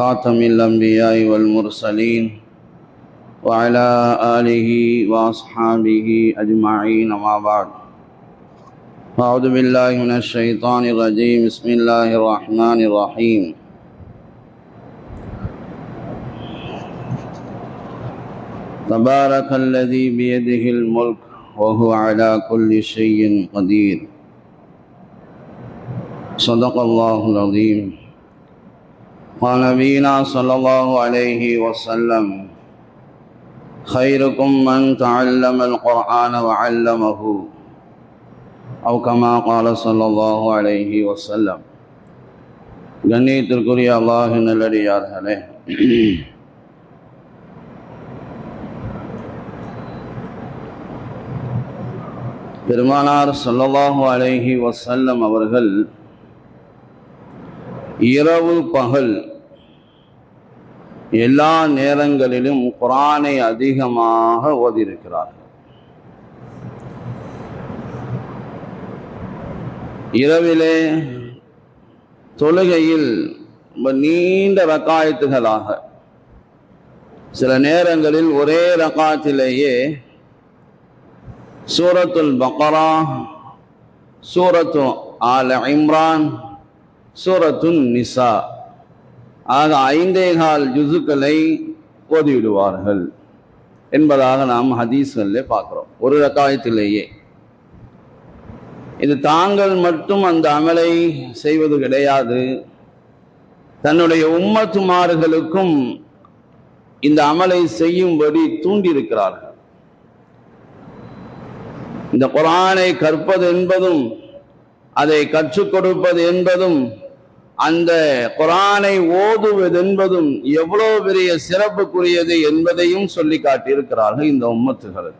خاتم الأنبياء والمرسلين وعلى آله وأصحابه أجمعين ما بعد. أعوذ بالله من الشيطان الرجيم بسم الله الرحمن الرحيم تبارك الذي بيده الملك وهو على كل شيء قدير صدق الله العظيم قال نبينا صلى الله عليه وسلم خيركم من تعلم القرآن وعلمه أو كما قال صلى الله عليه وسلم கண்ணியத்திற்குரிய அல்லாஹ் நல்லடியார்களே பெருமானார் ஸல்லல்லாஹு அலைஹி வஸல்லம் அவர்கள் இரவு பகல் எல்லா நேரங்களிலும் குரானை அதிகமாக ஓதியிருக்கிறார்கள். இரவிலே தொழுகையில் ரொம்ப நீண்ட ரக்காயத்துகளாக சில நேரங்களில் ஒரே ரகாத்திலேயே சூரத்துல் பக்ரா சூரத்து ஆல இம்ரான் சூரத்துன் நிசா ஆக ஐந்தேகால் ஜுசுக்களை ஓதிவிடுவார்கள் என்பதாக நாம் ஹதீஸ்களில் பார்க்குறோம். ஒரு ரக்காயத்திலேயே. இது தாங்கள் மட்டும் அந்த அமலை செய்வது கிடையாது. தன்னுடைய உம்மத்துமார்களுக்கும் இந்த அமலை செய்யும்படி தூண்டியிருக்கிறார்கள். இந்த குரானை கற்பது என்பதும் அதை கற்றுக் கொடுப்பது என்பதும் அந்த குரானை ஓதுவது என்பதும் எவ்வளவு பெரிய சிறப்புக்குரியது என்பதையும் சொல்லி காட்டியிருக்கிறார்கள் இந்த உம்மத்துகள்.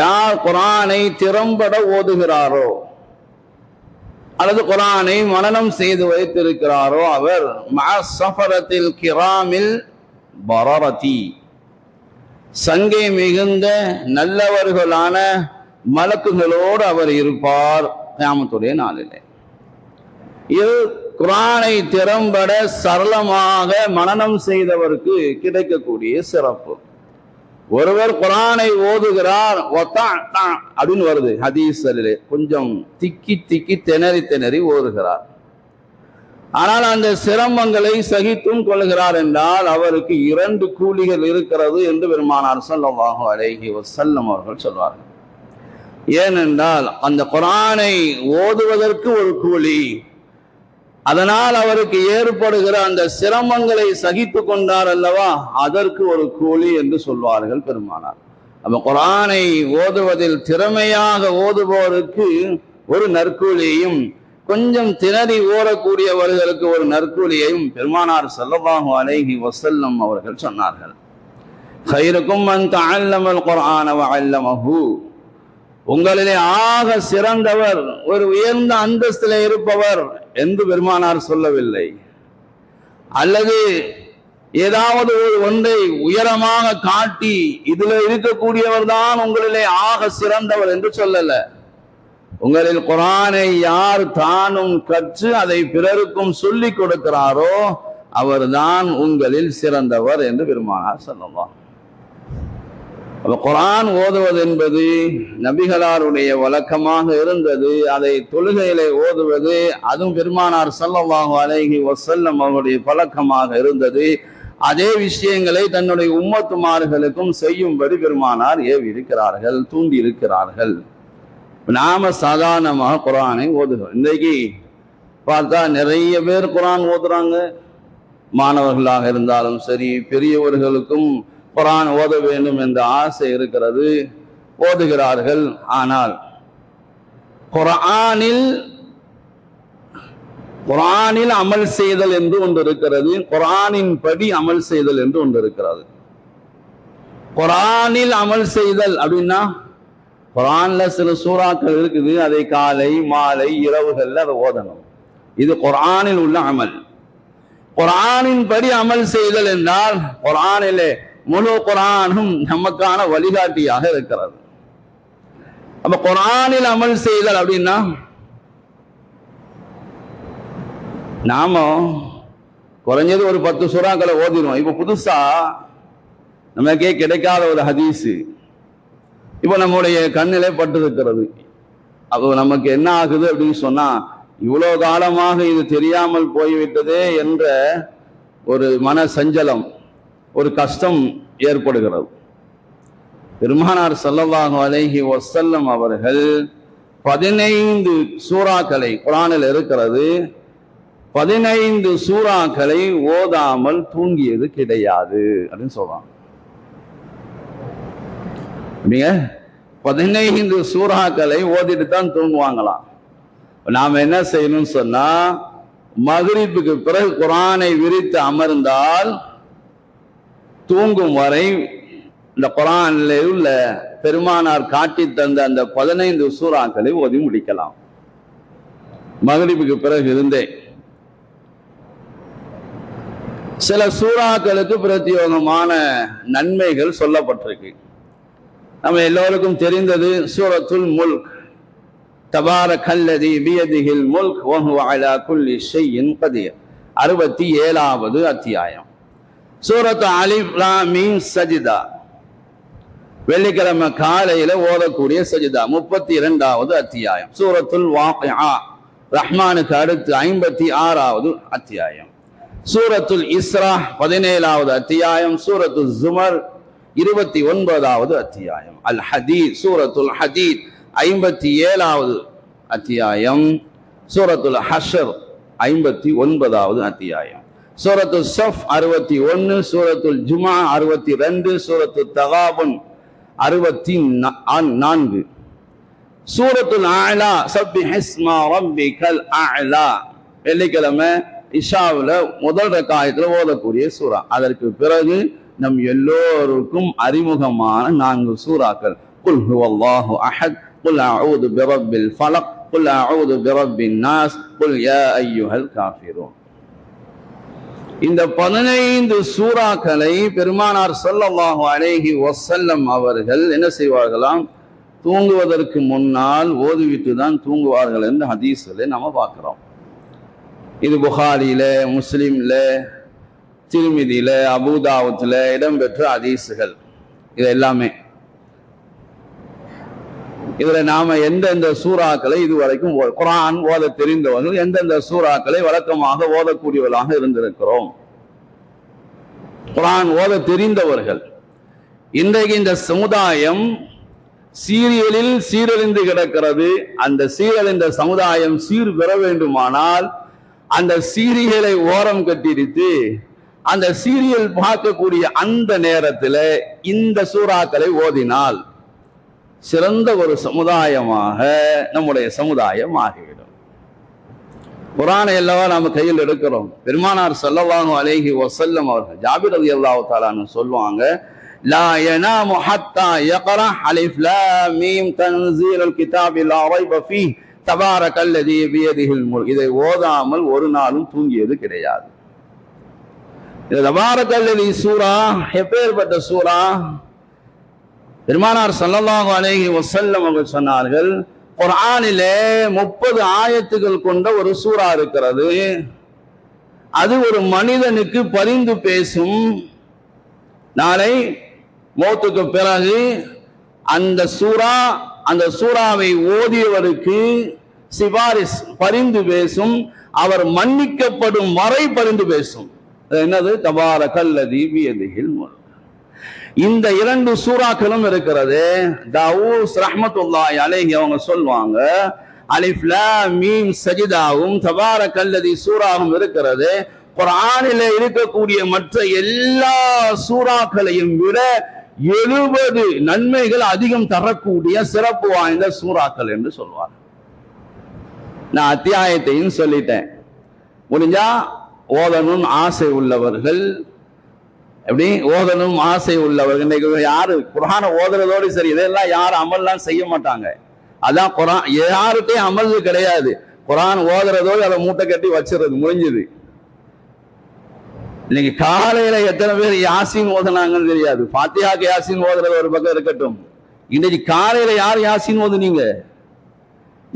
யார் குரானை திறம்பட ஓதுகிறாரோ அல்லது குரானை மனனம் செய்து வைத்திருக்கிறாரோ அவர் சஃபரத்தில் கிராமில் பரரதி. சங்கை மிகுந்த நல்லவர்களான மலக்குகளோடு அவர் இருப்பார். கியாமத்துடைய நாளிலே. இது குரானை திறம்பட சரளமாக மனநம் செய்தவருக்கு கிடைக்கக்கூடிய சிறப்பு. ஒருவர் குரானை ஓதுகிறார் அப்படின்னு வருது ஹதீஸலிலே கொஞ்சம் திக்கி திக்கி திணறி திணறி ஓதுகிறார். ஆனால் அந்த சிரமங்களை சகித்தும் கொள்கிறார் என்றால் அவருக்கு இரண்டு கூலிகள் இருக்கிறது என்று பெருமானார் சொல்லவாக அழகி செல்லம் அவர்கள் சொல்வார்கள். ஏனென்றால் அந்த குரானை ஓதுவதற்கு ஒரு கூலி அதனால் அவருக்கு ஏற்படுகிற அந்த சிரமங்களை சகித்து கொண்டார் அல்லவா? அதற்கு ஒரு கூலி என்று சொல்வார்கள் பெருமானார். நம்ம குரானை ஓதுவதில் திறமையாக ஓதுபவருக்கு ஒரு நற்கூலியையும் கொஞ்சம் திணறி ஓடக்கூடியவர்களுக்கு ஒரு நற்கூலியையும் பெருமானார் செல்லவாகும் அலைகி வசல்லம் அவர்கள் சொன்னார்கள். ஹைருக்கும் அந்த அல்லமல் குரானவ அல்லமஹூ உங்களிலே ஆக சிறந்தவர் ஒரு உயர்ந்த அந்தஸ்தில் இருப்பவர் என்று பெருமானார் சொல்லவில்லை. அல்லது ஏதாவது ஒரு ஒன்றை உயரமாக காட்டி இதுல இருக்கக்கூடியவர் தான் உங்களிலே ஆக சிறந்தவர் என்று சொல்லல. உங்களில் குரானை யார் தானும் கற்று அதை பிறருக்கும் சொல்லி கொடுக்கிறாரோ அவர்தான் உங்களில் சிறந்தவர் என்று பெருமானார் சொல்லுவார் குரான் ஓதுவது என்பது நபிகளாருடைய வழக்கமாக இருந்தது. அதை தொழுகையிலே ஓதுவது அதுவும் பெருமானார் சல்லல்லாஹு அலைஹி வசல்லம் அவருடைய பழக்கமாக இருந்தது. அதே விஷயங்களை தன்னுடைய உம்மத்துமார்களுக்கும் செய்யும்படி பெருமானார் ஏவி இருக்கிறார்கள் தூண்டி இருக்கிறார்கள் நாம சாதாரணமாக குரானை ஓதுகிறோம். இன்றைக்கு பார்த்தா நிறைய பேர் குரான் ஓதுறாங்க. மாணவர்களாக இருந்தாலும் சரி பெரியவர்களுக்கும் குரான் ஓத வேண்டும் என்ற ஆசை இருக்கிறது. ஓதுகிறார்கள். ஆனால் குரானில் குரானில் அமல் செய்தல் என்று ஒன்று இருக்கிறது. குரானின் படி அமல் செய்தல் என்று ஒன்று இருக்கிறது. குரானில் அமல் செய்தல் அப்படின்னா குரான்ல சில சூறாக்கள் இருக்குது. அதை காலை மாலை இரவுகள்ல அதை ஓதணும். இது குரானில் உள்ள அமல். குரானின் படி அமல் செய்தல் என்றால் குரானிலே முழு குரானும் நமக்கான வழிகாட்டியாக இருக்கிறது. அப்ப குரானில் அமல் செய்தல் அப்படின்னா நாம குறைஞ்சது ஒரு பத்து சுறாக்களை ஓதிடும் இப்ப புதுசா நமக்கே கிடைக்காத ஒரு ஹதீஸு. இப்போ நம்முடைய கண்ணிலே பட்டு இருக்கிறது அப்போ நமக்கு என்ன ஆகுது அப்படின்னு சொன்னா இவ்வளோ காலமாக இது தெரியாமல் போய்விட்டதே என்ற ஒரு மன சஞ்சலம் ஒரு கஷ்டம் ஏற்படுகிறது. பெருமானார் ஸல்லல்லாஹு அலைஹி வசல்லம் அவர்கள் பதினைந்து சூறாக்களை குரானில் இருக்கிறது பதினைந்து சூறாக்களை ஓதாமல் தூங்கியது கிடையாது அப்படின்னு சொல்றாங்க. நீங்க பதினைந்து சூறாக்களை ஓதிட்டு தான் தூங்குவாங்களாம். நாம் என்ன செய்யணும்னு சொன்னா மகரிப்புக்கு பிறகு குரானை விரித்து அமர்ந்தால் தூங்கும் வரை இந்த குரானில் உள்ள பெருமானார் காட்டி தந்த அந்த பதினைந்து சூறாக்களை ஓதி முடிக்கலாம். மகரிப்புக்கு பிறகு இருந்தே. சில சூறாக்களுக்கு பிரத்யோகமான நன்மைகள் சொல்லப்பட்டிருக்கு. நம்ம எல்லோருக்கும் தெரிந்தது சூரத்துல் முல்க். தபார கல்லதி பியதிஹில் முல்க் வஹு அலா குல்லி ஷைஇன் கதீர். அறுபத்தி ஏழாவது அத்தியாயம். சூரத் அலிஃப் சஜிதா. வெள்ளிக்கிழமை காலையில ஓதக்கூடிய சஜிதா முப்பத்தி இரண்டாவது அத்தியாயம். சூரத்துல் வாக்கியா ரஹ்மானுக்கு அடுத்து ஐம்பத்தி ஆறாவது அத்தியாயம். சூரத்துல் இஸ்ரா பதினேழாவது அத்தியாயம். சூரத்துல் ஜுமர் இருபத்தி ஒன்பதாவது அத்தியாயம். அல் ஹதீத் சூரத்துல் ஹதீத் ஐம்பத்தி ஏழாவது அத்தியாயம். சூரத்துல் ஹஷர் ஐம்பத்தி ஒன்பதாவது அத்தியாயம். சூரத்துல் சஃப் அறுபத்தி ஒன்னு சூரத்துல் ஜுமா அறுபத்தி ரெண்டு சூரத்து தகாபுன் அறுபத்தி நான்கு. சூரத்துல் ஆலா சப்பி ஹிஸ்மா ரப்பிகல் ஆலா வெள்ளிக்கிழமை இஷாவில் முதல் ரக்காயத்தில் ஓதக்கூடிய சூறா. அதற்கு பிறகு நம் எல்லோருக்கும் அறிமுகமான நான்கு சூறாக்கள். குல் ஹுவல்லாஹு அஹத் குல் அஊது பிரப்பில் ஃபலக் குல் அஊது பிரப்பின் நாஸ் குல் யா ஐயுஹல் காஃபிரூன். இந்த பதினைந்து சூறாக்களை பெருமானார் ஸல்லல்லாஹு அழகி ஒசல்லம் அவர்கள் என்ன செய்வார்களாம்? தூங்குவதற்கு முன்னால் ஓதுவிட்டு தான் தூங்குவார்கள் என்று ஹதீஸ்களை நம்ம பார்க்குறோம். இது புகாரியில் முஸ்லீமில் திருமிதியில் அபுதாவத்தில் இடம்பெற்ற ஹதீஸுகள். இது எல்லாமே. இதுல நாம எந்தெந்த சூறாக்களை இதுவரைக்கும் ஓ- ஓத தெரிந்தவர்கள் எந்தெந்த சூறாக்களை வழக்கமாக ஓதக்கூடியவர்களாக இருந்திருக்கிறோம். குரான் ஓத தெரிந்தவர்கள். இன்றைக்கு இந்த சமுதாயம் சீரியலில் சீரழிந்து கிடக்கிறது. அந்த சீரழிந்த சமுதாயம் சீர் பெற வேண்டுமானால் அந்த சீரியலை ஓரம் கட்டிடித்து அந்த சீரியல் பார்க்கக்கூடிய அந்த நேரத்தில் இந்த சூறாக்களை ஓதினால் சிறந்த ஒரு சமுதாயமாக நம்முடைய சமுதாயம் ஆகிவிடும் குரானை அல்லவா நாம கையில் எடுக்கிறோம். பெருமானார் ஸல்லல்லாஹு அலைஹி வஸல்லம் அவர்கள் ஜாபிர் ரலியல்லாஹு தஆலான்னு சொல்லுவாங்க லா யனாமு ஹத்தா யக்ரா அலிஃப் லாம் மீம் தன்சீலுல் கிதாபி லா ரைப ஃபீஹ் தபாரக்கல்லதி பியதிஹில் முல்க். இதை ஓதாமல் ஒரு நாளும் தூங்கியது கிடையாது. இது தபாரக்கல்லதி சூரா எப்பேற்பட்ட சூரா? பெருமானார் சல்லல்லாஹு அலேஹி வசல்லம் அவர்கள் சொன்னார்கள் குர்ஆனிலே முப்பது ஆயத்துகள் கொண்ட ஒரு சூறா இருக்கிறது. அது ஒரு மனிதனுக்கு பரிந்து பேசும். நாளை மோத்துக்கு பிறகு அந்த சூரா அந்த சூறாவை ஓதியவருக்கு சிபாரிஸ் பரிந்து பேசும். அவர் மன்னிக்கப்படும் வரை பரிந்து பேசும். என்னது? தபார கல்லதி பியதிகில் மூலம் இந்த இரண்டு சூறாக்களும் இருக்கிறது. தாவூஸ் ரஹமத்துல்லாய் அலைஹி அவங்க சொல்லுவாங்க அலிஃப்லா மீம் சஜிதாவும் தபார கல்லதி சூறாவும் இருக்கிறது. குரானில இருக்கக்கூடிய மற்ற எல்லா சூறாக்களையும் விட எழுபது நன்மைகள் அதிகம் தரக்கூடிய சிறப்பு வாய்ந்த சூறாக்கள் என்று சொல்வார் நான் அத்தியாயத்தையும் சொல்லிட்டேன். முடிஞ்சா ஓதணும் ஆசை உள்ளவர்கள் எப்படி? ஓதணும் ஆசை உள்ளவர்கள். இன்னைக்கு யாரு? குரானை ஓதுறதோடு சரி இதெல்லாம் யாரும் அமல்லாம் செய்ய மாட்டாங்க. அதான் குரான் யாருக்கே அமல் கிடையாது. குரான் ஓதுறதோடு அதை மூட்டை கட்டி வச்சிருது முடிஞ்சது. இன்னைக்கு காலையில எத்தனை பேர் யாசின் ஓதுனாங்கன்னு தெரியாது. பாத்தியாக்கு யாசின் ஓதுறது ஒரு பக்கம் இருக்கட்டும். இன்னைக்கு காலையில யார் யாசின் ஓதுனீங்க?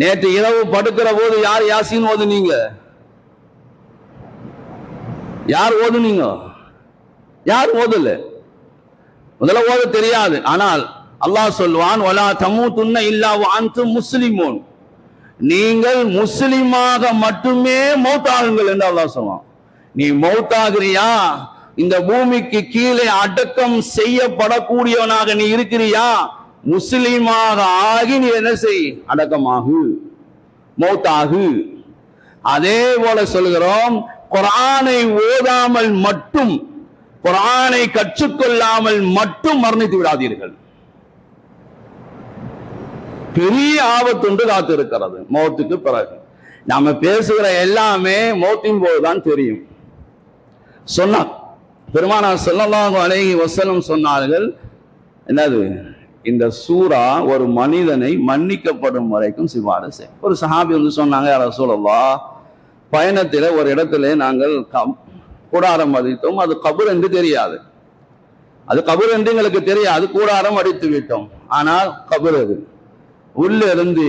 நேற்று இரவு படுக்கிற போது யார் யாசின் ஓதுனீங்க? யார் ஓதுனீங்க? யார் ஓதல. முதல்ல ஓத தெரியாது. ஆனால் அல்லாஹ் சொல்வான் ஒலா தமு துண்ண இல்லா வான்து முஸ்லிமோன். நீங்கள் முஸ்லிமாக மட்டுமே மௌத்தாகுங்கள் என்று அல்லாஹ் சொல்வான். நீ மௌத்தாகிறியா? இந்த பூமிக்கு கீழே அடக்கம் செய்யப்படக்கூடியவனாக நீ இருக்கிறியா? முஸ்லிமாக ஆகி நீ என்ன செய்? அடக்கமாகு. மௌத்தாகு. அதே போல சொல்கிறோம் குரானை ஓதாமல் மட்டும் குரானை கற்றுக்கொள்ளாமல் மட்டும் மரணித்து விடாதீர்கள். பெரிய ஆபத்துண்டு காத்திருக்கிறது. மௌத்துக்கு பிறகு. நாம பேசுகிற எல்லாமே மௌத்தின் போதுதான் தெரியும். சொன்னார். பெருமானா ஸல்லல்லாஹு அழகி வசனம் சொன்னார்கள் என்னது? இந்த சூரா ஒரு மனிதனை மன்னிக்கப்படும் வரைக்கும் சிபாரிசு ஒரு சஹாபி வந்து சொன்னாங்க யார சொல்லவா பயணத்தில் ஒரு இடத்துல நாங்கள் கம்- கூடாரம் வடித்தோம் அது கபூர் என்று தெரியாது. அது கபூர் என்று எங்களுக்கு தெரியாது. கூடாரம் அடித்து விட்டோம். ஆனால் கபூர் அது. உள்ள இருந்து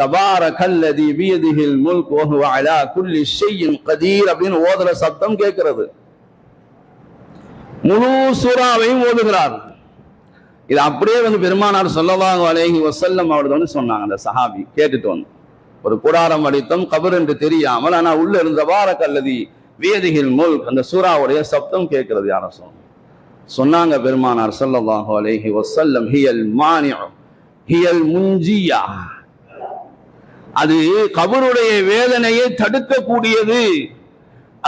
தபார கல்லதி பியதிஹில் முல் கோகுவாயா அலா குல்லி ஷையின் கதீர் அப்படின்னு ஓதுற சத்தம் கேட்கிறது. முழு சூறாவையும் ஓதுகிறார். இது அப்படியே வந்து பெருமானார் சொல்லவாங்க அலைஹி வசல்லம் அவர்கள் வந்து சொன்னாங்க. அந்த சஹாபி கேட்டுட்டு வந்து ஒரு கூடாரம் அடித்தோம் கபர் என்று தெரியாமல் ஆனா உள்ள இருந்த வார கல்லதி வேதிகில் முல்க் அந்த சூறாவுடைய சப்தம் கேட்கிறது யார சொன்னாங்க. சொன்னாங்க பெருமானார் சல்லாஹு அலேஹி வசல்லம் ஹியல் மானியம் ஹியல் முஞ்சியா. அது கபருடைய வேதனையை தடுக்கக்கூடியது.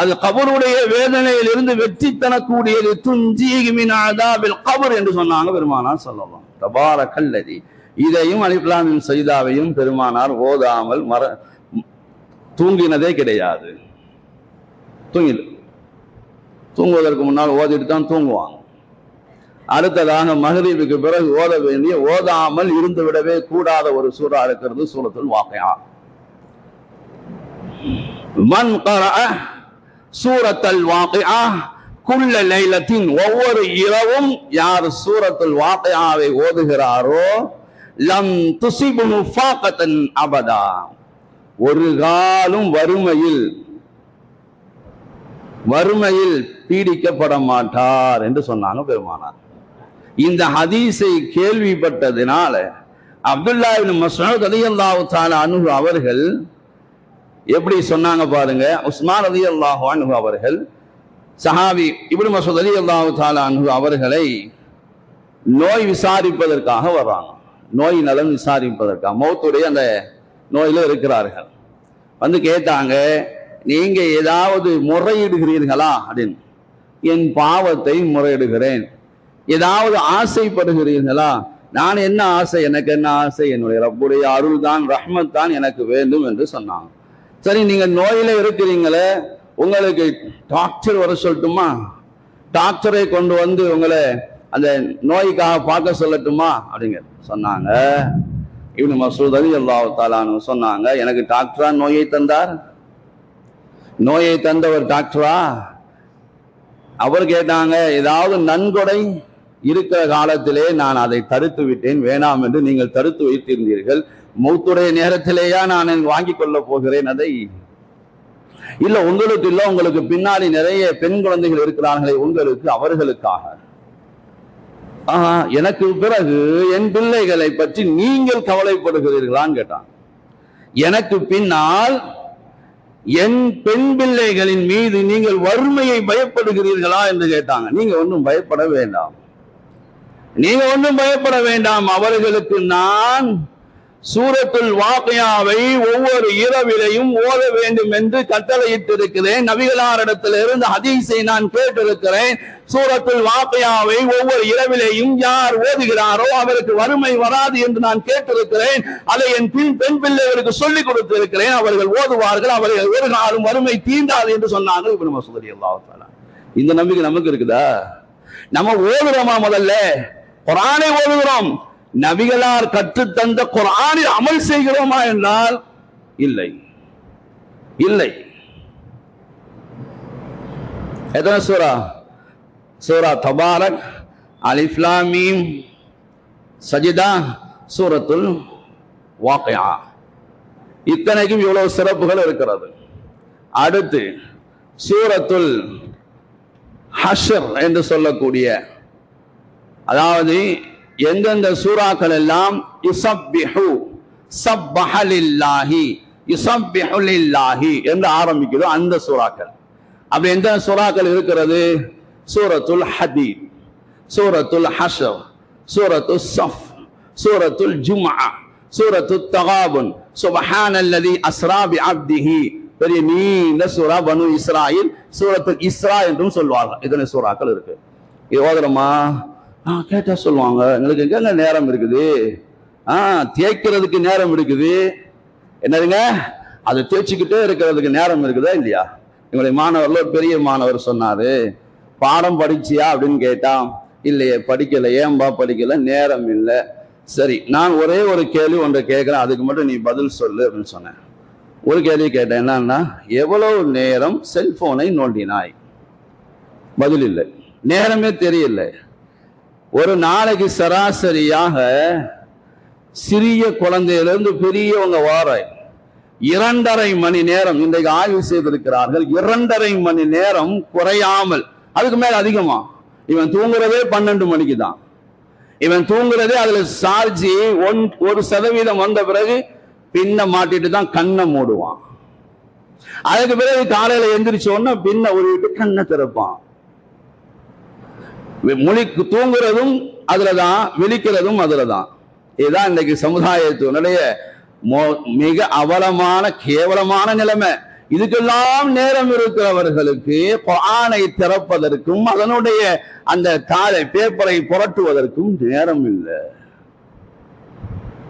அது கபருடைய வேதனையிலிருந்து வெற்றி தரக்கூடியது. துஞ்சீகிமின் கபர் என்று சொன்னாங்க பெருமானார் சொல்லலாம் தபார கல்லதி இதையும் அலிப்லாமின் சைதாவையும் பெருமானார் ஓதாமல் மற தூங்கினதே கிடையாது. தூங்கிடு. தூங்குவதற்கு முன்னால் ஓதிட்டு தான் தூங்குவாங்க அடுத்ததாக மகரீபுக்கு பிறகு ஓத வேண்டிய ஓதாமல் இருந்து விடவே கூடாத ஒரு சூறா இருக்கிறது சூரத்தில் வாக்கையா. மன் சூரத்தல் வாக்கையா குள்ள லைலத்தின் ஒவ்வொரு இரவும் யார் சூரத்தில் வாக்கையாவை ஓதுகிறாரோ லம் துசிபு அபதா. ஒரு காலும் வறுமையில் வறுமையில் பீடிக்கப்பட மாட்டார் என்று சொன்னாங்க பெருமானார். இந்த ஹதீஸை கேள்விப்பட்டதினால அப்துல்லாவின் இப்னு மஸ்ஊத் ரலியல்லாஹு தஆலா அன்ஹு அவர்கள் எப்படி சொன்னாங்க பாருங்க? உஸ்மான் ரலியல்லாஹு அனுகு அவர்கள் சஹாபி இப்னு மஸ்ஊத் ரலியல்லாஹு தஆலா அனுகு அவர்களை நோய் விசாரிப்பதற்காக வர்றாங்க. நோய் நலம் விசாரிப்பதற்காக. மௌத்துடைய அந்த நோயில இருக்கிறார்கள். வந்து கேட்டாங்க நீங்க ஏதாவது முறையிடுகிறீர்களா அப்படின்னு. என் பாவத்தை முறையிடுகிறேன். ஏதாவது ஆசைப்படுகிறீர்களா? நான் என்ன ஆசை? எனக்கு என்ன ஆசை? என்னுடைய ரப்புடைய அருள் தான் ரஹ்மத் தான் எனக்கு வேண்டும் என்று சொன்னாங்க. சரி நீங்க நோயில இருக்கிறீங்களே உங்களுக்கு டாக்டர் வர சொல்லட்டுமா? டாக்டரை கொண்டு வந்து உங்களை அந்த நோய்க்காக பார்க்க சொல்லட்டுமா? அப்படிங்க சொன்னாங்க. இவனு மசூத் அலி தாலானு சொன்னாங்க எனக்கு டாக்டரா நோயை தந்தார்? நோயை தந்தவர் டாக்டரா? அவர் கேட்டாங்க ஏதாவது நன்கொடை இருக்கிற காலத்திலே நான் அதை தடுத்து விட்டேன் வேணாம் என்று நீங்கள் தடுத்து வைத்திருந்தீர்கள். மௌத்துடைய நேரத்திலேயா நான் வாங்கி கொள்ள போகிறேன் அதை? இல்ல உங்களுக்கு இல்ல உங்களுக்கு பின்னாடி நிறைய பெண் குழந்தைகள் இருக்கிறார்களே உங்களுக்கு அவர்களுக்காக. ஆஹா எனக்கு பிறகு என் பிள்ளைகளை பற்றி நீங்கள் கவலைப்படுகிறீர்களான்னு கேட்டான் எனக்கு பின்னால் என் பெண் பிள்ளைகளின் மீது நீங்கள் வறுமையை பயப்படுகிறீர்களா என்று கேட்டாங்க. நீங்க ஒன்றும் பயப்பட வேண்டாம். நீங்க ஒன்றும் பயப்பட வேண்டாம். அவர்களுக்கு நான் சூரத்துல் வாக்கையாவை ஒவ்வொரு இரவிலையும் ஓத வேண்டும் என்று கட்டளையிட்டிருக்கிறேன். நபிகளாரிடத்திலிருந்து ஹதீஸை நான் கேட்டிருக்கிறேன். சூரத்துல் வாக்கையாவை ஒவ்வொரு இரவிலையும் யார் ஓதுகிறாரோ அவருக்கு வறுமை வராது என்று நான் கேட்டிருக்கிறேன். அதை என் பின் பெண் பிள்ளைகளுக்கு சொல்லிக் கொடுத்திருக்கிறேன். அவர்கள் ஓதுவார்கள் அவர்கள் ஒரு நாளும் வறுமை தீண்டாது என்று சொன்னாங்க இப்ப நம்ம இந்த நம்பிக்கை நமக்கு இருக்குதா? நம்ம ஓதுறோமா முதல்ல? குரானை ஓதுகிறோம். நபிகளார் கற்றுத்தந்த குரானில் அமல் செய்கிறோமா என்றால் இல்லை. இல்லை. எத்தனை சூரா? சூரா தபாரக் அலிஃப்லாமீம் சஜிதா சூரத்துல் வாக்கையா. இத்தனைக்கும் இவ்வளவு சிறப்புகள் இருக்கிறது. அடுத்து சூரத்துல் ஹஷர் என்று சொல்லக்கூடிய அதாவது எந்தெந்த சூறாக்கள் எல்லாம் இசப்பிஹு சப்பஹலில்லாஹி இசப்பிஹுலில்லாஹி என்று ஆரம்பிக்குதோ அந்த சூறாக்கள். அப்படி எந்த சூறாக்கள் இருக்கிறது? சூரத்துல் ஹதீத் சூரத்துல் ஹஷர் சூரத்து சஃப் சூரத்துல் ஜும்ஆ சூரத்து தகாபுன். சுபஹானல்லதி அஸ்ரா பி அப்திஹி பெரிய நீண்ட சூரா பனு இஸ்ராயில் சூரத்துல் இஸ்ரா என்றும் சொல்வார்கள். இத்தனை சூறாக்கள் இருக்கு. இது ஓதுறோமா ஆ கேட்டா சொல்லுவாங்க. எங்களுக்கு எங்கங்க நேரம் இருக்குது? ஆ தேய்க்கிறதுக்கு நேரம் இருக்குது. என்னதுங்க? அதை தேய்ச்சிக்கிட்டே இருக்கிறதுக்கு நேரம் இருக்குதா இல்லையா? எங்களுடைய மாணவர்ல ஒரு பெரிய மாணவர் சொன்னாரு. பாடம் படிச்சியா அப்படின்னு கேட்டான். இல்லையே படிக்கல. ஏன்பா படிக்கல? நேரம் இல்லை. சரி நான் ஒரே ஒரு கேள்வி ஒன்றை கேட்கிறேன். அதுக்கு மட்டும் நீ பதில் சொல்லு அப்படின்னு சொன்னேன். ஒரு கேள்வி கேட்டேன். என்னன்னா எவ்வளவு நேரம் செல்போனை நோண்டினாய்? பதில் இல்லை. நேரமே தெரியல. ஒரு நாளைக்கு சராசரியாக சிறிய குழந்தையிலிருந்து பெரியவங்க வாராய் இரண்டரை மணி நேரம் இன்றைக்கு ஆய்வு செய்திருக்கிறார்கள். இரண்டரை மணி நேரம் குறையாமல். அதுக்கு மேல அதிகமா? இவன் தூங்குறதே பன்னெண்டு மணிக்கு தான். இவன் தூங்குறதே அதுல சார்ஜி ஒன் ஒரு சதவீதம் வந்த பிறகு பின்ன மாட்டிட்டு தான் கண்ணை மூடுவான். அதுக்கு பிறகு காலையில எந்திரிச்சோன்னா உடனே பின்ன உருவிட்டு கண்ணை திறப்பான். மொழி தூங்குறதும் அதுலதான் விழிக்கிறதும் அதுலதான். இதுதான் இன்னைக்கு சமுதாயத்தினுடைய மோ- மிக அவலமான கேவலமான நிலைமை. இதுக்கெல்லாம் நேரம் இருக்கிறவர்களுக்கு ஆணை திறப்பதற்கும் அதனுடைய அந்த தாளை பேப்பரை புரட்டுவதற்கும் நேரம் இல்லை.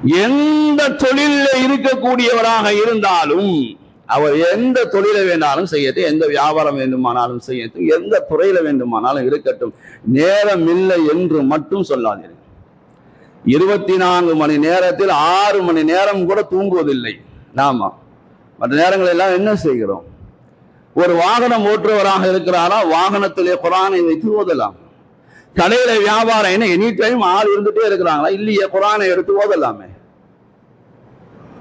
எந்த தொழிலில் இருக்கக்கூடியவராக இருந்தாலும் அவர் எந்த தொழிலை வேண்டாலும் செய்யட்டும் எந்த வியாபாரம் வேண்டுமானாலும் செய்யட்டும் எந்த துறையில வேண்டுமானாலும் இருக்கட்டும். நேரம் இல்லை என்று மட்டும் சொல்லாதீர்கள். இருபத்தி நான்கு மணி நேரத்தில் ஆறு மணி நேரம் கூட தூங்குவதில்லை. நாம. மற்ற நேரங்கள் எல்லாம் என்ன செய்கிறோம்? ஒரு வாகனம் ஓட்டுறவராக இருக்கிறாரா? வாகனத்திலே குரானை வைத்து ஓதலாம் கடையில வியாபாரம் என்ன? எனி டைம் ஆள் இருந்துட்டே இருக்கிறாங்களா? இல்லையே குரானை எடுத்து ஓதலாமே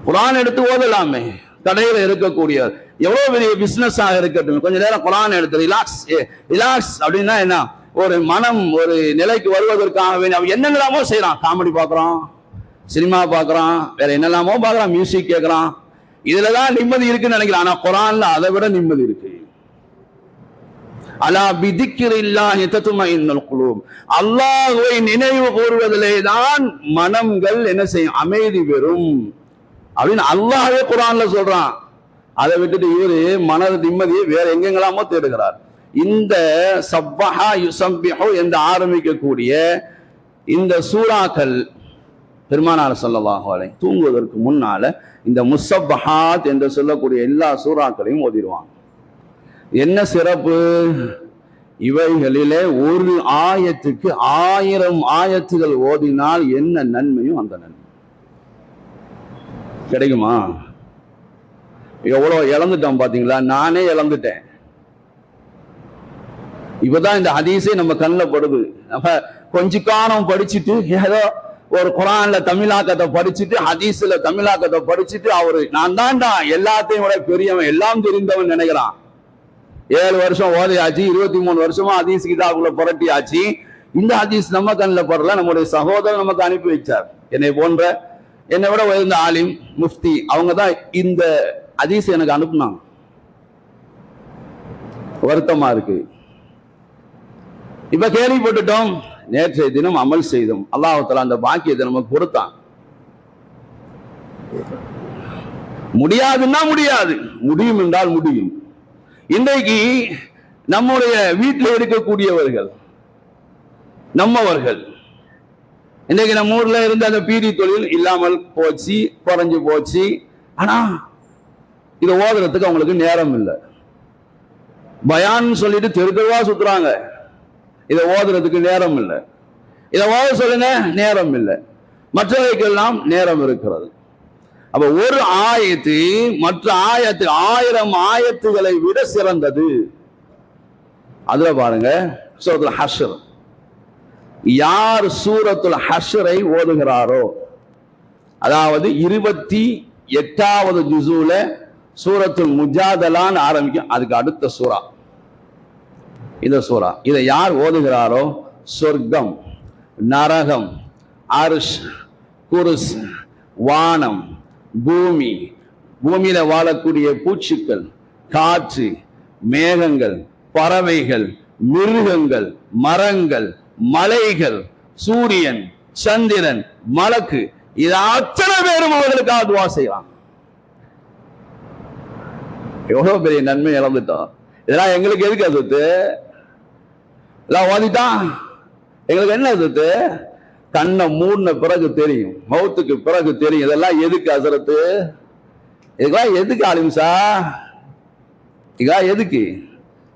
குரான் எடுத்து ஓதலாமே கடையில இருக்கக்கூடிய எவ்வளவு பெரிய பிசினஸ் ஆக இருக்கட்டும். கொஞ்ச நேரம் குரான் எடுத்து ரிலாக்ஸ் ரிலாக்ஸ் அப்படின்னா என்ன? ஒரு மனம் ஒரு நிலைக்கு வருவதற்காக வேண்டி அவன் என்னென்னலாமோ செய்யறான் காமெடி பார்க்குறான் சினிமா பார்க்குறான் வேற என்னெல்லாமோ பார்க்கறான் மியூசிக் கேட்கறான். இதுலதான் நிம்மதி இருக்குன்னு நினைக்கிறான். ஆனா குரான்ல அதை விட நிம்மதி இருக்கு. அலா பிதிக்கிரில்லாஹி தத்துமையின்னல் குலூப். அல்லாஹுவை நினைவு கூறுவதிலே தான் மனங்கள் என்ன செய்யும்? அமைதி பெறும். அப்படின்னு அல்லாவே குரான்ல சொல்றான். அதை விட்டுட்டு இவரு மனது நிம்மதியை வேற எங்கெங்கெல்லாமோ தேடுகிறார். இந்த சவ்வஹா யுசம்பிஹோ என்று ஆரம்பிக்கக்கூடிய இந்த சூறாக்கள் பெருமானார் சொல்லவாக வரை தூங்குவதற்கு முன்னால இந்த முசப்பஹாத் என்று சொல்லக்கூடிய எல்லா சூறாக்களையும் ஓதிடுவாங்க. என்ன சிறப்பு? இவைகளிலே ஒரு ஆயத்துக்கு ஆயிரம் ஆயத்துகள் ஓதினால் என்ன நன்மையும் அந்த நன்மை. கிடைக்குமா? எவ்வளவு இழந்துட்டோம் பாத்தீங்களா? நானே இழந்துட்டேன். இப்பதான் இந்த ஹதீஸே நம்ம கண்ணில் படுது. நம்ம கொஞ்ச காலம் படிச்சுட்டு ஏதோ ஒரு குரான்ல தமிழாக்கத்தை படிச்சுட்டு ஹதீஸ்ல தமிழாக்கத்தை படிச்சுட்டு அவரு நான் தான்டா எல்லாத்தையும் விட பெரியவன் எல்லாம் தெரிந்தவன் நினைக்கிறான். ஏழு வருஷம் ஓதையாச்சு இருபத்தி மூணு வருஷமா ஹதீஸ் கிதாபுல புரட்டியாச்சு. இந்த ஹதீஸ் நம்ம கண்ணில் படல நம்முடைய சகோதரர் நமக்கு அனுப்பி வச்சார். என்னை போன்ற என்னை விட உயர்ந்த ஆலிம் முஃப்தி அவங்க தான் இந்த ஹதீஸ் எனக்கு அனுப்புனாங்க. வருத்தமா இருக்கு. இப்ப கேள்விப்பட்டுட்டோம் நேற்றைய தினம் அமல் செய்தோம். அல்லாஹத்துல அந்த பாக்கியத்தை நமக்கு கொடுத்தான். முடியாதுன்னா முடியாது. முடியும் என்றால் முடியும். இன்றைக்கு நம்முடைய வீட்டில் இருக்கக்கூடியவர்கள் நம்மவர்கள் இன்றைக்கு நம்ம ஊர்ல இருந்த அந்த பீடி தொழில் இல்லாமல் போச்சு குறைஞ்சு போச்சு. ஆனா இதை ஓதுறதுக்கு அவங்களுக்கு நேரம் இல்லை. பயான்னு சொல்லிட்டு தெருக்கருவா சுத்துறாங்க. இதை ஓதுறதுக்கு நேரம் இல்லை. இதை ஓத சொல்லுங்க நேரம் இல்லை. மற்றவைக்கெல்லாம் நேரம் இருக்கிறது. அப்ப ஒரு ஆயத்து மற்ற ஆயத்து ஆயிரம் ஆயத்துகளை விட சிறந்தது. அதுல பாருங்க சூரத்துல் ஹஷர் யார் சூரத்துல் ஹஷரை ஓதுகிறாரோ? அதாவது இருபத்தி எட்டாவது ஜுசூல சூரத்துல் முஜாதலான்னு ஆரம்பிக்கும். அதுக்கு அடுத்த சூரா இந்த சூரா இதை யார் ஓதுகிறாரோ? சொர்க்கம் நரகம் அருஷ் குருஸ் வானம் பூமி. பூமியில வாழக்கூடிய பூச்சிக்கள் காற்று மேகங்கள் பறவைகள் மிருகங்கள் மரங்கள் மலைகள் சூரியன் சந்திரன் மலக்கு இது அத்தனை பேரும் அவர்களுக்காக துவா செய்யலாம். எவ்வளவு பெரிய நன்மை இழந்துட்டோம். இதெல்லாம் எங்களுக்கு எதுக்கு சொத்து? எல்லாம் ஓதிட்டான் எங்களுக்கு என்ன சொத்து? கண்ணை மூடின பிறகு தெரியும் மௌத்துக்கு பிறகு தெரியும். இதெல்லாம் எதுக்கு அசரத்து இதுக்கெல்லாம் எதுக்கு ஆலிம்சா இதெல்லாம் எதுக்கு?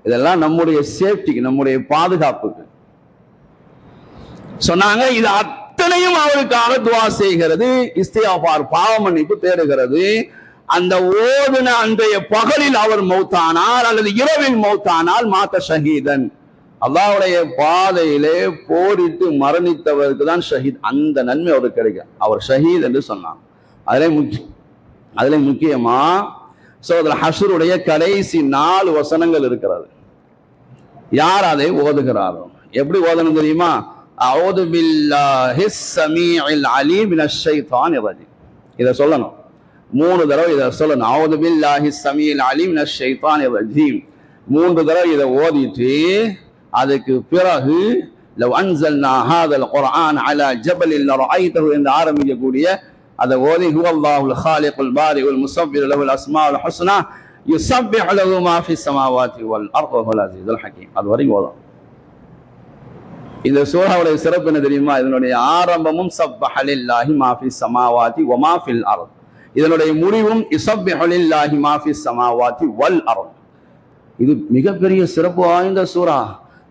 இதெல்லாம் நம்முடைய சேஃப்டிக்கு நம்முடைய பாதுகாப்புக்கு. சொன்னாங்க இது அத்தனையும் அவருக்காக துவா செய்கிறது இஸ்தியாபார் பாவ மன்னிப்பு தேடுகிறது. அந்த ஓதுன அன்றைய பகலில் அவர் மௌத்தானால் அல்லது இரவில் மௌத்தானால் மாத்த ஷஹீதன். அல்லாவுடைய பாதையிலே போரிட்டு மரணித்தவருக்கு தான் ஷஹீத் அந்த நன்மை அவருக்கு கிடைக்கும். அவர் ஷஹீத் என்று சொன்னார் அதிலே முக்கிய அதிலே முக்கியமா சோதர ஹஷருடைய கடைசி நாலு வசனங்கள் இருக்கிறது. யார் அதை ஓதுகிறாரோ? எப்படி ஓதணும் தெரியுமா? அவுது பில்லாஹி சமீஇல் அலீம் மினஷ் ஷைத்தானிர் ரஜீம் இதை சொல்லணும் மூணு தடவை இதை சொல்லணும் அவுது பில்லாஹி சமீஇல் அலீம் மினஷ் ஷைத்தானிர் ரஜீம் மூன்று தடவை இதை ஓதிட்டு அதுக்கு பிறகு லவ் அன்சல்னா ஹாதல் குர்ஆன் அலா ஜபலில் லரஐத்தஹு என்று ஆரம்பிக்கக்கூடிய அதை ஓதி ஹுவல்லாஹுல் ஹாலிகுல் பாரிகுல் முஸவ்விர் லஹுல் அஸ்மாவுல் ஹுஸ்னா யுஸப்பிஹு லஹு மா ஃபிஸ் சமாவாத்தி வல் அர்து வல் அஸீஸுல் ஹக்கீம் அது வரைக்கும் ஓதும் இந்த சூறாவுடைய சிறப்பு என்ன தெரியுமா? இதனுடைய ஆரம்பமும் சப்பஹலில்லாஹி மாஃபி சமாவாதி ஒமாஃபில் அருள் இதனுடைய முடிவும் இசப்பஹலில்லாஹி மாஃபி சமாவாதி வல் அருள் இது மிகப்பெரிய சிறப்பு வாய்ந்த சூறா.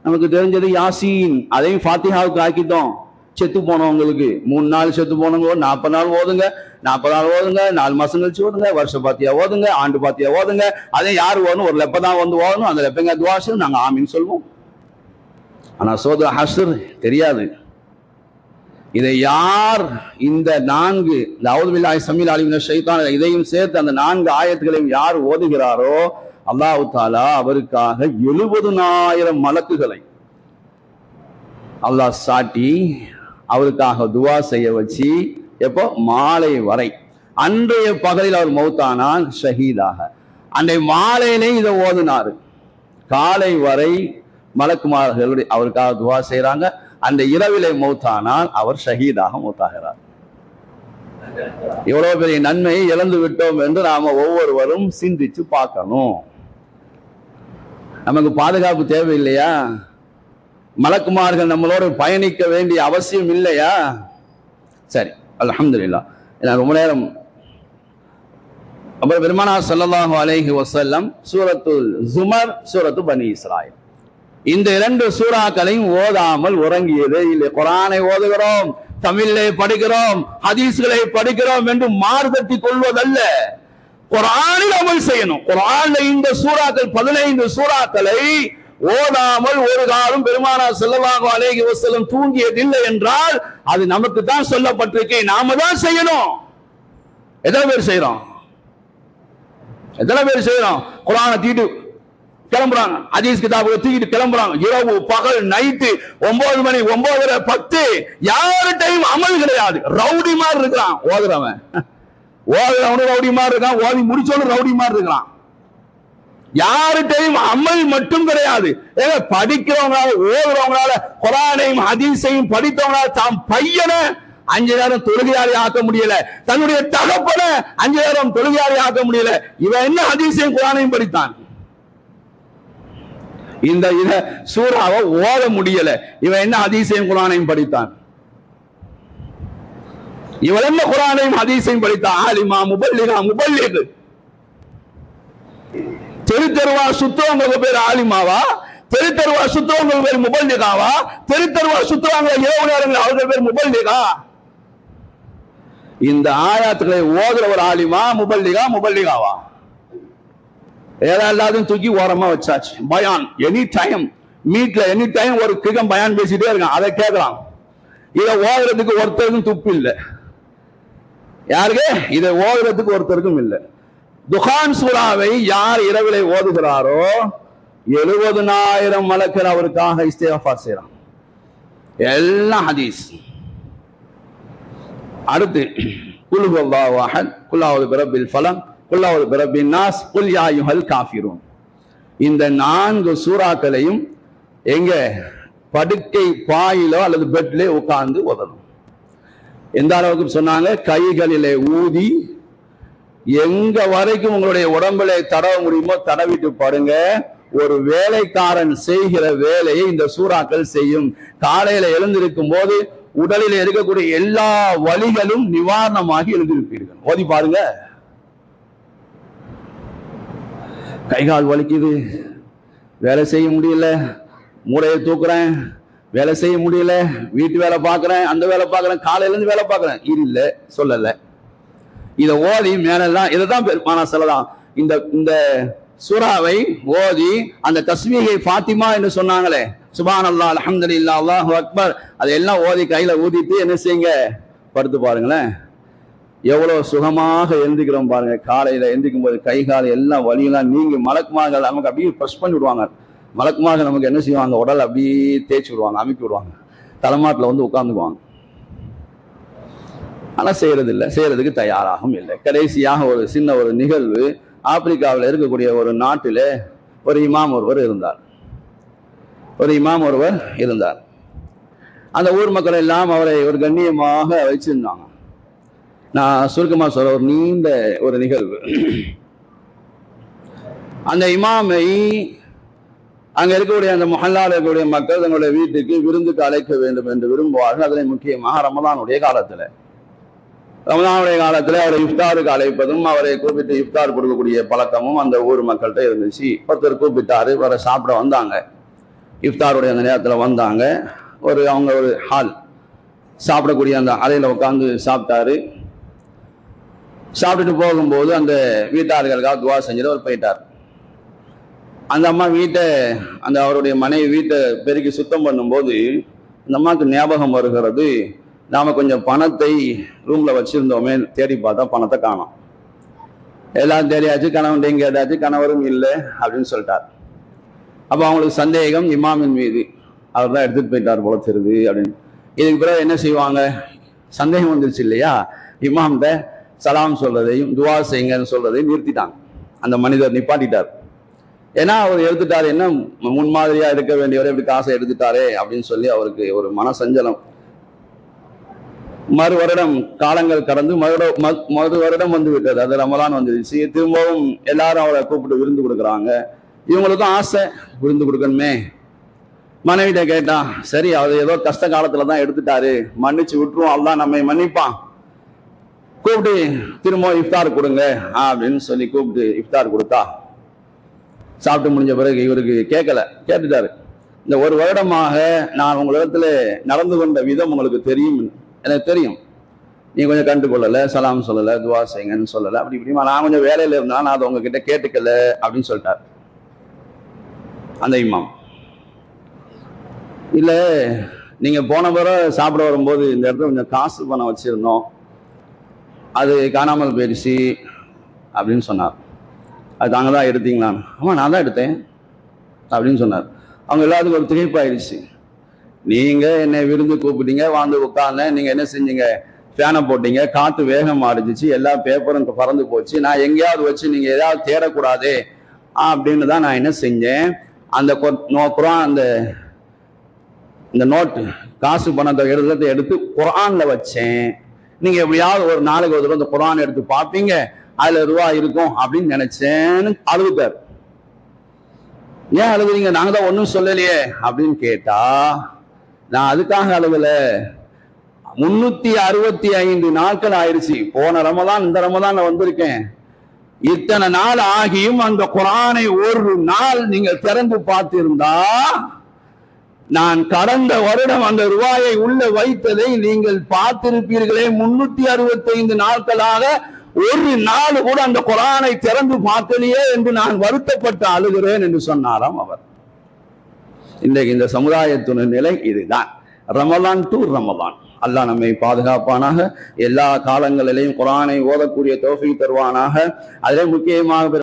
நமக்கு தெரிஞ்சது யாசீன். அதையும் ஃபாத்திஹாவுக்கு ஆக்கிட்டோம். செத்து போனவங்களுக்கு மூணு நாள் செத்து போனவங்க நாற்பது நாள் ஓதுங்க நாற்பது நாள் ஓதுங்க நாலு மாசம் கழிச்சு ஓதுங்க வருஷ பாத்தியா ஓதுங்க ஆண்டு பாத்தியா ஓதுங்க. அதே யார் ஓதணும்? ஒரு லெப்ப தான் வந்து ஓதணும் அந்த லெப்பங்க துவாசம் நாங்கள் ஆமின்னு சொல்லுவோம் ஆனா சோதர ஹசர் தெரியாது. இதை யார் இந்த நான்கு லவுதுபில்லாஹி சமீல் அலிமின ஷைத்தான் இதையும் சேர்த்து அந்த நான்கு ஆயத்துகளையும் யார் ஓதுகிறாரோ அல்லாஹு தாலா அவருக்காக எழுபதுனாயிரம் மலக்குகளை அல்லாஹ் சாட்டி அவருக்காக துவா செய்ய வச்சு எப்போ? மாலை வரை. அன்றைய பகலில் அவர் மௌத்தானால் ஷஹீதாக. அன்றைய மாலையிலே இதை ஓதுனாரு. காலை வரை மலக்குமார்களுடைய அவருக்காக துவா செய்றாங்க. அந்த இரவிலை மௌத்தானால் அவர் ஷஹீதாக மௌத்தாகிறார். எவ்வளவு பெரிய நன்மையை இழந்து விட்டோம் என்று நாம ஒவ்வொருவரும் சிந்திச்சு பார்க்கணும். நமக்கு பாதுகாப்பு தேவை இல்லையா மலக்குமார்கள் நம்மளோடு பயணிக்க வேண்டிய அவசியம் இல்லையா? சரி அல்ஹம்துலில்லாஹ். நான் ரொம்ப நேரம். அப்புறம் பெருமானா சல்லாஹு அலைஹி வசல்லம் சூரத்துல் ஜுமர் சூரத்து பனி இஸ்ராயில். இந்த இரண்டு சூறாக்களையும் ஓதாமல் உறங்கியதே. இல்லை குரானை ஓதுகிறோம் தமிழை படிக்கிறோம் ஹதீஸ்களை படிக்கிறோம் என்று மாறுதட்டி கொள்வதல்ல. குரானில் அமல் செய்யணும். குரான்ல இந்த சூறாக்கள் பதினைந்து சூறாக்களை ஓதாமல் ஒரு காலம் பெருமானா செல்லவாக அலேஹி வசலம் தூங்கியதில்லை என்றால் அது நமக்கு தான் சொல்லப்பட்டிருக்கு. நாம தான் செய்யணும். எத்தனை பேர் செய்யறோம் எத்தனை பேர் செய்யறோம் குரானை தீட்டு கிளம்புறாங்க. ஹதீஸ் கிதாபை தூக்கிட்டு கிளம்புறாங்க. இரவு பகல் நைட்டு ஒன்பது மணி ஒன்பதரை பத்து. யார்கிட்டையும் அமல் கிடையாது. ரவுடி மாதிரி இருக்கிறான். ஓதுறவன். ஓதுறவனும் ரவுடி மாதிரி இருக்கான். ஓதி முடிச்சவனும் ரவுடி மாதிரி இருக்கிறான். யார்கிட்டையும் அமல் மட்டும் கிடையாது. ஏங்க படிக்கிறவங்களால ஓதுறவங்களால குரானையும் ஹதீஸையும் படித்தவங்களால தாம் பையனை அஞ்சு நேரம் தொழுகையாளி ஆக்க முடியல. தன்னுடைய தகப்பனை அஞ்சு நேரம் தொழுகையாளி ஆக்க முடியல. இவன் என்ன ஹதீஸையும் குரானையும் படித்தான்? இந்த இத சூறாவை ஓத முடியல. இவன் என்ன அதிசயம் குரானையும் படித்தான். இவன் என்ன குரானையும் அதிசயம் படித்தான். ஆலிமா முபல்லிகா முபல்லிகு. தெருத்தருவா சுத்தவங்களுக்கு பேர் ஆலிமாவா? தெருத்தருவா சுத்தவங்களுக்கு பேர் முபல்லிகாவா? தெருத்தருவா தெருவா இரவு நேரங்கள் அவர்கள் பேர் முபல்லிகா? இந்த ஆயாத்துக்களை ஓதுற ஒரு ஆலிமா முபல்லிகா முபல்லிகாவா? ஏதாவது தூக்கி ஓரமா வச்சாச்சு பயான் எனி டைம் மீட்ல எனி டைம் ஒரு கிகம் பயான் பேசிட்டே இருக்கான் அதை கேட்கலாம் இதை ஓதுறதுக்கு ஒருத்தருக்கும் துப்பு இல்லை யாருக்கு இதை ஓதுறதுக்கு ஒருத்தருக்கும் இல்லை துகான் சூறாவை யார் இரவிலை ஓதுகிறாரோ எழுபதுனாயிரம் மலக்கள் அவருக்காக இஸ்திஃபார் செய்றான் எல்லாம் ஹதீஸ் அடுத்து குல் குல்லாவது பிறப்பில் பலம் குல்லாவது பிரபின்னாஸ் ஃபலக் குல் அவுது பிரபின் இந்த நான்கு சூறாக்களையும் எங்க படுக்கை பாயிலோ அல்லது பெட்லே உட்கார்ந்து ஓதணும் எந்த அளவுக்கு சொன்னாங்க? கைகளிலே ஊதி எங்க வரைக்கும் உங்களுடைய உடம்புல தடவ முடியுமோ தடவிட்டு பாருங்க ஒரு வேலைக்காரன் செய்கிற வேலையை இந்த சூறாக்கள் செய்யும். காலையில எழுந்திருக்கும் போது உடலில் இருக்கக்கூடிய எல்லா வழிகளும் நிவாரணமாகி எழுந்திருப்பீர்கள். ஓதி பாருங்க. கை கால் வலிக்குது. வேலை செய்ய முடியல. மூளையை தூக்குறேன். வேலை செய்ய முடியல. வீட்டு வேலை பார்க்குறேன். அந்த வேலை பார்க்குறேன். காலையிலேருந்து வேலை பார்க்குறேன். இல்லை சொல்லலை. இதை ஓதி மேலெல்லாம் இதை தான் பெருமானா சொல்லலாம் இந்த இந்த சூறாவை ஓதி அந்த தஸ்மீகை ஃபாத்திமா என்று சொன்னாங்களே. சுபான் அல்லா அலமதுல்லா அல்லாஹு அக்பர். அதையெல்லாம் ஓதி கையில் ஊதிட்டு என்ன செய்யுங்க? படுத்து பாருங்களேன். எவ்வளவு சுகமாக எழுந்திக்கிறோம் பாருங்க. காலையில எழுந்திக்கும் போது கை கால் எல்லாம் வலியெல்லாம் நீங்க மலக்குமாக நமக்கு அப்படியே ப்ரெஸ் பண்ணி விடுவாங்க. மலக்குமாக நமக்கு என்ன செய்வாங்க? உடல் அப்படியே தேய்ச்சி விடுவாங்க அமைக்கி விடுவாங்க. தலைமாட்டில் வந்து உட்காந்துக்குவாங்க ஆனா செய்யறது இல்லை செய்யறதுக்கு தயாராகவும் இல்லை. கடைசியாக ஒரு சின்ன ஒரு நிகழ்வு ஆப்பிரிக்காவில் இருக்கக்கூடிய ஒரு நாட்டிலே ஒரு இமாம் ஒருவர் இருந்தார். ஒரு இமாம் ஒருவர் இருந்தார். அந்த ஊர் மக்கள் எல்லாம் அவரை ஒரு கண்ணியமாக வச்சிருந்தாங்க. நான் சுருக்கமா சொல்ல ஒரு நீண்ட ஒரு நிகழ்வு. அந்த இமாமை அங்க இருக்கக்கூடிய அந்த மொஹல்லாவில் இருக்கக்கூடிய மக்கள் தங்களுடைய வீட்டுக்கு விருந்துக்கு அழைக்க வேண்டும் என்று விரும்புவார்கள். அதில் முக்கியமாக ரமதானுடைய காலத்துல. ரமதானுடைய காலத்துல அவரை இஃப்தாருக்கு அழைப்பதும் அவரை கூப்பிட்டு இஃப்தார் கொடுக்கக்கூடிய பழக்கமும் அந்த ஊர் மக்கள்கிட்ட இருந்துச்சு. ஒருத்தர் கூப்பிட்டாரு வர சாப்பிட வந்தாங்க. இஃப்தாருடைய அந்த நேரத்துல வந்தாங்க. ஒரு அவங்க ஒரு ஹால். சாப்பிடக்கூடிய அந்த அறையில உட்காந்து சாப்பிட்டாரு. சாப்பிட்டுட்டு போகும்போது அந்த வீட்டார்களுக்காக துவா செஞ்சுட்டு அவர் போயிட்டார். அந்த அம்மா வீட்டை அந்த அவருடைய மனைவி வீட்டை பெருக்கி சுத்தம் பண்ணும்போது அந்த அம்மாவுக்கு ஞாபகம் வருகிறது நாம் கொஞ்சம் பணத்தை ரூமில் வச்சுருந்தோமே தேடி பார்த்தா பணத்தை காணோம். எல்லாம் தேடியாச்சு கணவன்டையும் கேட்டாச்சு கணவரும் இல்லை அப்படின்னு சொல்லிட்டார். அப்போ அவங்களுக்கு சந்தேகம் இமாமின் மீது. அவர் தான் எடுத்துகிட்டு போயிட்டார் போல தெரியுது அப்படின்னு. இதுக்கு பிறகு என்ன செய்வாங்க? சந்தேகம் வந்துருச்சு இல்லையா? இமாம்கிட்ட சலாம் சொல்றதையும் துவா செய்யுங்கன்னு சொல்றதையும் நிறுத்திட்டாங்க. அந்த மனிதர் நிப்பாட்டிட்டார். ஏன்னா அவர் எடுத்துட்டாரு என்ன? முன்மாதிரியா இருக்க வேண்டியவர் எப்படி காசை எடுத்துட்டாரே அப்படின்னு சொல்லி அவருக்கு ஒரு மனசஞ்சலம். மறு வருடம் காலங்கள் கடந்து மறு ம- மறு வருடம் வந்து விட்டது. அது ரமலான் வந்துருச்சு திரும்பவும் எல்லாரும் அவரை கூப்பிட்டு விருந்து கொடுக்குறாங்க. இவங்களுக்கும் ஆசை விருந்து கொடுக்கணுமே. மனைவிட்ட கேட்டா சரி அவர் ஏதோ கஷ்ட காலத்துல தான் எடுத்துட்டாரு. மன்னிச்சு விட்டுருவோம். அல்லாஹ் நம்மை மன்னிப்பான். கூப்பிட்டு திரும்ப இஃப்தார் கொடுங்க அப்படின்னு சொல்லி கூப்பிட்டு இஃப்தார் கொடுத்தா சாப்பிட்டு முடிஞ்ச பிறகு இவருக்கு கேட்கல. கேட்டுட்டாரு. இந்த ஒரு வருடமாக நான் உங்களிடத்துல நடந்து கொண்ட விதம் உங்களுக்கு தெரியும். எனக்கு தெரியும். நீ கொஞ்சம் கண்டு கொள்ளலை சலாம் சொல்லலை துவா செய்யுங்கன்னு சொல்லலை. அப்படி இப்படிமா நான் கொஞ்சம் வேலையில் இருந்தால் நான் அதை உங்ககிட்ட கேட்டுக்கல அப்படின்னு சொல்லிட்டார். அந்த இமாம். இல்லை நீங்கள் போன முறை சாப்பிட வரும்போது இந்த இடத்துல கொஞ்சம் காசு பணம் வச்சுருந்தோம். அது காணாமல் போயிடுச்சு அப்படின்னு சொன்னார். அது தாங்க தான் எடுத்தீங்களான்னு ஆமாம் நான் தான் எடுத்தேன் அப்படின்னு சொன்னார். அவங்க எல்லாத்துக்கும் ஒரு திகைப்பாயிடுச்சு. நீங்கள் என்னை விருந்து கூப்பிட்டீங்க வாழ்ந்து உட்காந்தேன் நீங்கள் என்ன செஞ்சீங்க? ஃபேனை போட்டீங்க. காற்று வேகம் அடிச்சிச்சு எல்லா பேப்பரும் பறந்து போச்சு. நான் எங்கேயாவது வச்சு நீங்கள் ஏதாவது தேடக்கூடாது அப்படின்னு தான் நான் என்ன செஞ்சேன். அந்த கொ- நோ- குரான் அந்த இந்த நோட்டு காசு பணத்தை எழுதுறதை எடுத்து குரானில் வச்சேன். நீங்க எப்படியாவது ஒரு நாளைக்கு ஒரு தடவை இந்த குரான் எடுத்து பார்ப்பீங்க அதுல ரூபா இருக்கும் அப்படின்னு நினைச்சேன்னு அழுதுட்டார். ஏன் அழுகுறீங்க? நாங்க தான் ஒன்றும் சொல்லலையே அப்படின்னு கேட்டா நான் அதுக்காக அழுகல. முன்னூத்தி அறுபத்தி ஐந்து நாட்கள் ஆயிடுச்சு போன ரமதான் இந்த ரமதான் வந்திருக்கேன். இத்தனை நாள் ஆகியும் அந்த குரானை ஒரு நாள் நீங்கள் திறந்து பார்த்திருந்தா நான் கடந்த வருடம் அந்த ரூபாயை உள்ள வைத்ததை நீங்கள் பார்த்திருப்பீர்களே. முன்னூத்தி அறுபத்தி ஐந்து நாட்களாக ஒரு நாள் கூட அந்த குரானை திறந்து பார்க்கலையே என்று நான் வருத்தப்பட்டு அழுகிறேன் என்று சொன்னாராம் அவர். இன்றைக்கு இந்த சமுதாயத்துடன் நிலை இதுதான். ரமலான் டு ரமலான். அல்லாஹ் நம்மை பாதுகாப்பானாக எல்லா காலங்களிலையும் குரானை ஓதக்கூடிய தோஃபி தருவானாக. அதிலே முக்கியமாக